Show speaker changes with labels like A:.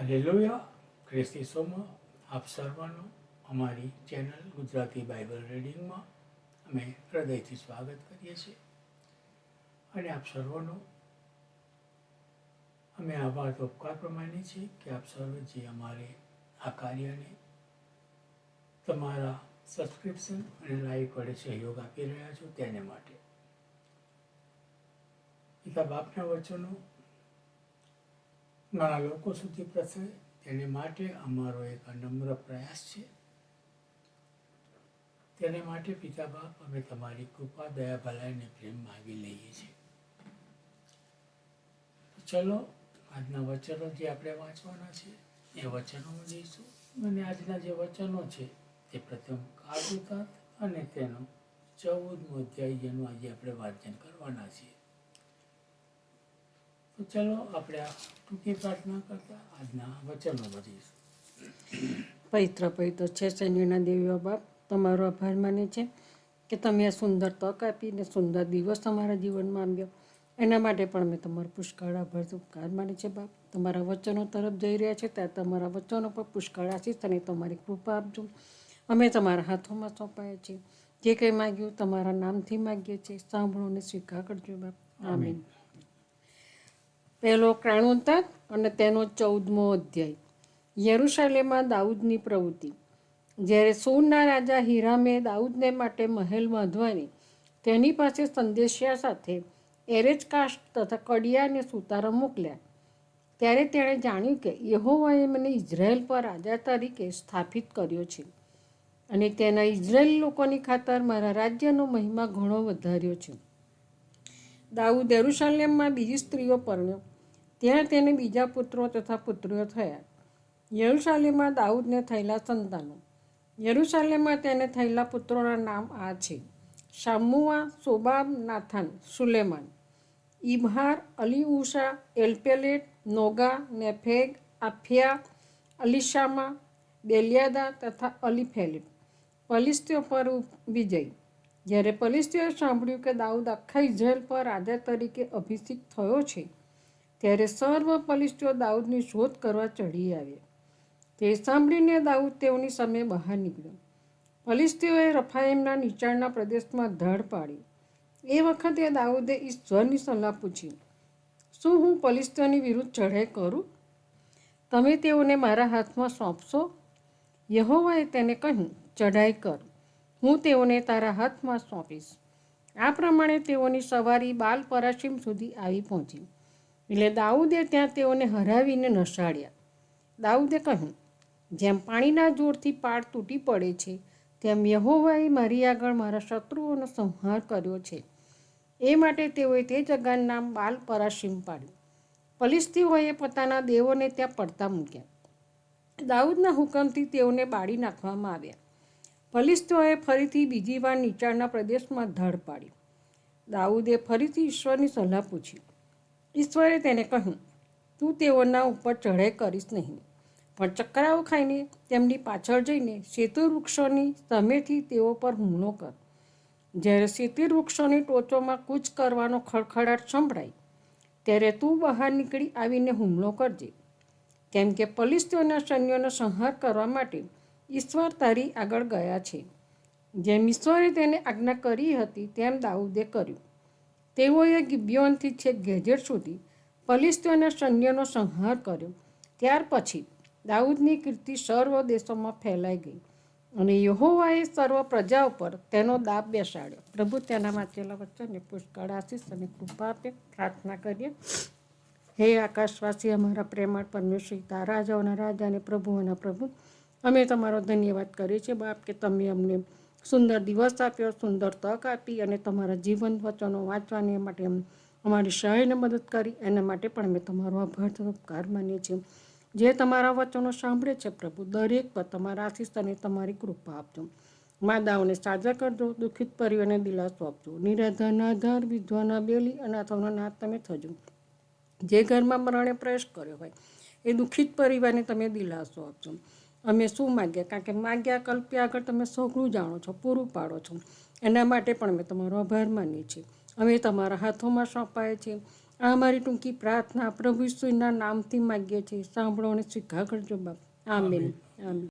A: Hallelujah ખ્રિસ્તી સોમાં આપ સર્વનું અમારી ચેનલ ગુજરાતી બાઇબલ રીડિંગમાં અમે હૃદયથી સ્વાગત કરીએ છીએ. અને આપ સર્વનો અમે આભાર તો ઉપકાર પ્રમાણે છીએ કે આપ સર્વે અમારે આ કાર્યને તમારા સબસ્ક્રિપ્શન અને લાઈક વડે સહયોગ આપી રહ્યા છો તેને માટે. પિતા બાપના વચનો ઘણા લોકો સુધી પ્રસરે તેને માટે અમારો એક નમ્ર પ્રયાસ છે. તેને માટે પિતા બાપ અમે તમારી કૃપા, દયા ભલાઈને પ્રેમ માગી લઈએ છીએ. ચલો, આજના વચનો જે આપણે વાંચવાના છે, એ વચનોમાં જઈશું અને આજના જે વચનો છે તે પ્રથમ કાળુતાત અને તેનો ચૌદમો અધ્યાય જેનું આજે આપણે વાંચન કરવાના છીએ. તો ચલો આપણે આ ટૂંકી પ્રાર્થના કરતા આજના વચનો વધીશું
B: પવિત્ર પવિત્ર છે સૈન્યના દેવીઓ બાપ તમારો આભાર માને છે કે તમે આ સુંદર તક આપીને સુંદર દિવસ તમારા જીવનમાં આવ્યો. એના માટે પણ મેં તમારો પુષ્કળ આભાર ઉપકાર માને છે બાપ. તમારા વચનો તરફ જઈ રહ્યા છે ત્યાં તમારા વચનો પર પુષ્કળ આશીષ અને તમારી કૃપા આપજો. અમે તમારા હાથોમાં સોંપાયા છીએ. જે કંઈ માગ્યું તમારા નામથી માગીએ છીએ. સાંભળો અને સ્વીકાર કરજો બાપ. આમીન. પહેલો ક્રાણોતાક અને તેનો ચૌદમો અધ્યાય. યરુશાલેમાં દાઉદની પ્રવૃત્તિ. જ્યારે સોનના રાજા હીરામે દાઉદને માટે મહેલ બાંધવાની, તેની પાસે સંદેશિયા સાથે એરેજકાસ્ટ તથા કડિયાને સુતારા મોકલ્યા. ત્યારે તેણે જાણ્યું કે યહોવાએ મને ઇઝરાયલ પર રાજા તરીકે સ્થાપિત કર્યો છે અને તેના ઇઝરાયલ લોકોની ખાતર મારા રાજ્યનો મહિમા ઘણો વધાર્યો છે. દાઉદ યરુશાલેમમાં બીજી સ્ત્રીઓ પરણ્યો. ત્યાં તેને બીજા પુત્રો તથા પુત્રીઓ થયા. યરુશાલેમમાં દાઉદને થયેલા સંતાનો. યરુશાલેમમાં તેને થયેલા પુત્રોના નામ આ છે. શામુઆ, સોબાબ, નાથાન, સુલેમાન. ઇબહાર અલી ઉષા એલ્પેલેટ, નોગા, નેફેગ, આફિયા, અલીશામા, બેલિયાદા તથા અલીફેલિપ પલિસ્તીઓ પર વિજય. જ્યારે પલિસ્તીઓએ સાંભળ્યું કે દાઉદ આખા ઇઝરાયલ પર રાજા તરીકે અભિષેક થયો છે ત્યારે સર્વ પલિસ્ટીઓ દાઉદની શોધ કરવા ચઢી આવ્યા. તે સાંભળીને દાઉદ તેઓની સામે બહાર નીકળ્યો. પલિસ્તીઓએ રફાઈમના નીચાણના પ્રદેશમાં ધડ પાડી. એ વખતે દાઉદે ઈશ્વરની સલાહ પૂછી, શું હું ફલિસ્તીઓની વિરુદ્ધ ચઢાઈ કરું? તમે તેઓને મારા હાથમાં સોંપશો? યહોવાએ તેને કહ્યું, ચઢાઈ કર. હું તેઓને તારા હાથમાં સોંપીશ. આ પ્રમાણે તેઓની સવારી બાલ પરાશિમ સુધી આવી પહોંચી. એટલે દાઉદે ત્યાં તેઓને હરાવીને નસાડ્યા દાઉદે કહ્યું, જેમ પાણીના જોરથી પાડ તૂટી પડે છે, તેમ યહોવાએ મારી આગળ મારા શત્રુઓનો સંહાર કર્યો છે. એ માટે તેઓએ તે જગ્યાનું નામ બાલ પરાશીમ પાડ્યું. પલિસ્તીઓએ પોતાના દેવોને ત્યાં પડતા મૂક્યા. દાઉદના હુકમથી તેઓને બાળી નાખવામાં આવ્યા. ફલિસ્તીઓએ ફરીથી બીજી વાર નીચાણના પ્રદેશમાં ધડ પાડી. દાઉદે ફરીથી ઈશ્વરની સલાહ પૂછી. ઈશ્વરે તેને કહ્યું, તું તેઓના ઉપર ચઢાઈ કરીશ નહીં. પણ ચક્રાઓ ખાઈને તેમની પાછળ જઈને સેતુ વૃક્ષોની સામેથી તેઓ પર હુમલો કર જ્યારે સેતુ વૃક્ષોની ટોચોમાં કૂચ કરવાનો ખડખડાટ સંભળાય, ત્યારે તું બહાર નીકળી આવીને હુમલો કરજે. કેમ કે પલિસ્તીઓના સૈન્યોનો સંહાર કરવા માટે ઈશ્વર તારી આગળ ગયા છે. જેમ ઈશ્વરે તેને આજ્ઞા કરી હતી, તેમ દાઉદે કર્યું. તેઓએ ગિબ્યોનથી છેક ગેજેટ સુધી પલિસ્તીઓના સૈન્યનો સંહાર કર્યો. ત્યાર પછી દાઉદની કીર્તિ સર્વ દેશોમાં ફેલાઈ ગઈ અને યહોવાએ સર્વ પ્રજા ઉપર તેનો દાબ બેસાડ્યો. પ્રભુ, તેના વાંચેલા વચ્ચે પુષ્કળ આશીષ અને કૃપા આપે. પ્રાર્થના કરીએ. હે આકાશવાસી, અમારા પ્રેમાળ પરમેશ્વર તા રાજાઓના રાજા અને પ્રભુઓના પ્રભુ, અમે તમારો ધન્યવાદ કરીએ છીએ. બાપ, કે તમે અમને સુંદર દિવસ આપ્યો, સુંદર તક આપી અને તમારા જીવન વચનો વાંચવાની માટે અમ- અમારી સહાયને મદદ કરી. એના માટે પણ અમે તમારો આભાર ઉપકાર માનીએ છીએ. જે તમારા વચનો સાંભળે છે પ્રભુ, દરેક પર તમારા આશીષ અને તમારી કૃપા આપજો. માદાઓને સાજા કરજો, દુઃખિત પરિવારને દિલાસો આપજો. નિરાધાના આધાર, વિધવાના બેલી, અનાથોના નાથ તમે થજો. જે ઘરમાં મરણે પ્રવેશ કર્યો હોય, એ દુઃખિત પરિવારને તમે દિલાસો આપજો. અમે શું માગ્યા કારણ કે માગ્યા કલ્પ્યા આગળ તમે સઘળું જાણો છો પૂરું પાડો છો. એના માટે પણ અમે તમારો આભાર માનીએ છીએ. અમે તમારા હાથોમાં સોંપાય છે. આ અમારી ટૂંકી પ્રાર્થના પ્રભુ ઈસુના નામથી માગીએ છીએ. સાંભળો અને સ્વીકાર કરજો બાપ આમીન. આમીન.